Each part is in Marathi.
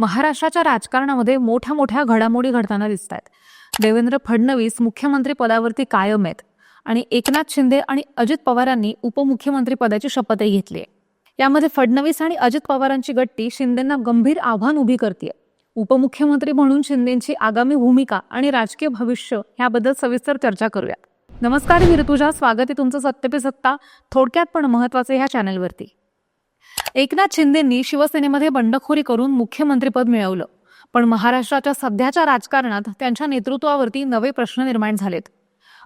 महाराष्ट्राच्या राजकारणामध्ये मोठ्या मोठ्या घडामोडी घडताना दिसत आहेत देवेंद्र फडणवीस मुख्यमंत्री पदावरती कायम आहेत आणि एकनाथ शिंदे आणि अजित पवारांनी उपमुख्यमंत्री पदाची शपथही घेतली आहे यामध्ये फडणवीस आणि अजित पवारांची गट्टी शिंदेंना गंभीर आव्हान उभी करते उपमुख्यमंत्री म्हणून शिंदेंची आगामी भूमिका आणि राजकीय भविष्य याबद्दल सविस्तर चर्चा करूया. नमस्कार मी ऋतुजा. स्वागत आहे तुमचं सत्य पे सत्ता. थोडक्यात पण महत्वाचं ह्या चॅनलवरती एकनाथ शिंदेंनी शिवसेनेमध्ये बंडखोरी करून मुख्यमंत्रीपद मिळवलं. पण महाराष्ट्राच्या सध्याच्या राजकारणात त्यांच्या नेतृत्वावरती नवे प्रश्न निर्माण झालेत.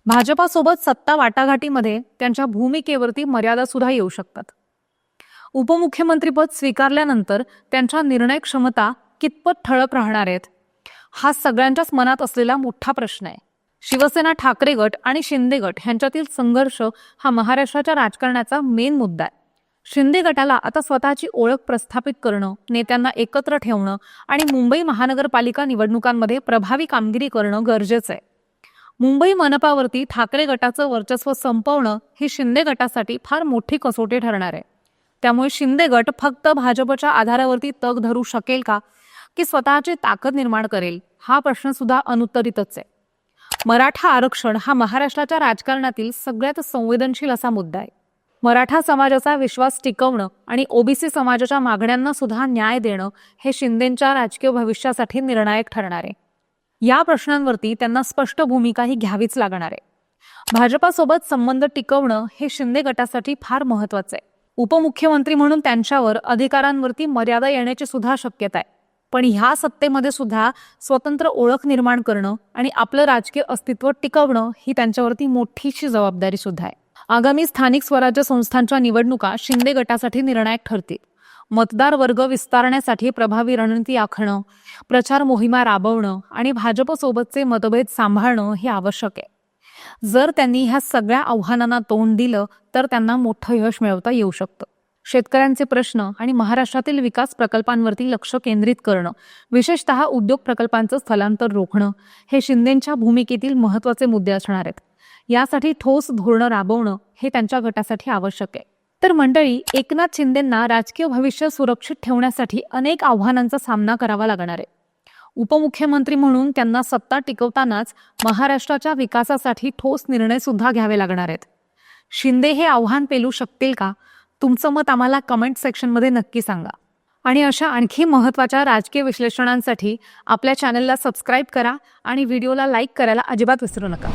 भाजपासोबत सत्ता वाटाघाटीमध्ये त्यांच्या भूमिकेवरती मर्यादा सुद्धा येऊ शकतात. उपमुख्यमंत्रीपद स्वीकारल्यानंतर त्यांच्या निर्णय क्षमता कितपत ठळक राहणार आहेत? हा सगळ्यांच्याच मनात असलेला मोठा प्रश्न आहे. शिवसेना ठाकरे गट आणि शिंदे गट यांच्यातील संघर्ष हा महाराष्ट्राच्या राजकारणाचा मेन मुद्दा आहे. शिंदे गटाला आता स्वतःची ओळख प्रस्थापित करणं नेत्यांना एकत्र ठेवणं आणि मुंबई महानगरपालिका निवडणुकांमध्ये प्रभावी कामगिरी करणं गरजेचं आहे. मुंबई मनपावरती ठाकरे गटाचं वर्चस्व संपवणं ही शिंदे गटासाठी फार मोठी कसोटी ठरणार आहे. त्यामुळे शिंदे गट फक्त भाजपच्या आधारावरती तग धरू शकेल का की स्वतःची ताकद निर्माण करेल हा प्रश्न सुद्धा अनुत्तरितच आहे. मराठा आरक्षण हा महाराष्ट्राच्या राजकारणातील सगळ्यात संवेदनशील असा मुद्दा आहे. मराठा समाजाचा विश्वास टिकवणं आणि ओबीसी समाजाच्या मागण्यांना सुद्धा न्याय देणं हे शिंदेंच्या राजकीय भविष्यासाठी निर्णायक ठरणार. आहे या प्रश्नांवरती त्यांना स्पष्ट भूमिकाही घ्यावीच लागणार आहे. भाजपासोबत संबंध टिकवणं हे शिंदे गटासाठी फार महत्वाचं आहे. उपमुख्यमंत्री म्हणून त्यांच्यावर अधिकारांवरती मर्यादा येण्याची सुद्धा शक्यता आहे. पण ह्या सत्तेमध्ये सुद्धा स्वतंत्र ओळख निर्माण करणं आणि आपलं राजकीय अस्तित्व टिकवणं ही त्यांच्यावरती मोठीशी जबाबदारी सुद्धा आहे. आगामी स्थानिक स्वराज्य संस्थांच्या निवडणुका शिंदे गटासाठी निर्णायक ठरतील. मतदार वर्ग विस्तारण्यासाठी प्रभावी रणनीती आखणं प्रचार मोहिमा राबवणं आणि भाजपसोबतचे मतभेद सांभाळणं हे आवश्यक आहे. जर त्यांनी ह्या सगळ्या आव्हानांना तोंड दिलं तर त्यांना मोठं यश मिळवता येऊ शकतं. शेतकऱ्यांचे प्रश्न आणि महाराष्ट्रातील विकास प्रकल्पांवरती लक्ष केंद्रित करणं विशेषतः उद्योग प्रकल्पांचं स्थलांतर रोखणं हे शिंदेंच्या भूमिकेतील महत्त्वाचे मुद्दे असणार आहेत. यासाठी ठोस धोरणं राबवणं हे त्यांच्या गटासाठी आवश्यक आहे. तर मंडळी एकनाथ शिंदेंना राजकीय भविष्य सुरक्षित ठेवण्यासाठी अनेक आव्हानांचा सामना करावा लागणार आहे. उपमुख्यमंत्री म्हणून त्यांना सत्ता टिकवतानाच महाराष्ट्राच्या विकासासाठी ठोस निर्णय सुद्धा घ्यावे लागणार आहेत. शिंदे हे आव्हान पेलू शकतील का? तुमचं मत आम्हाला कमेंट सेक्शनमध्ये नक्की सांगा. आणि अशा आणखी महत्त्वाच्या राजकीय विश्लेषणांसाठी आपल्या चॅनलला सबस्क्राईब करा आणि व्हिडिओला लाईक करायला अजिबात विसरू नका.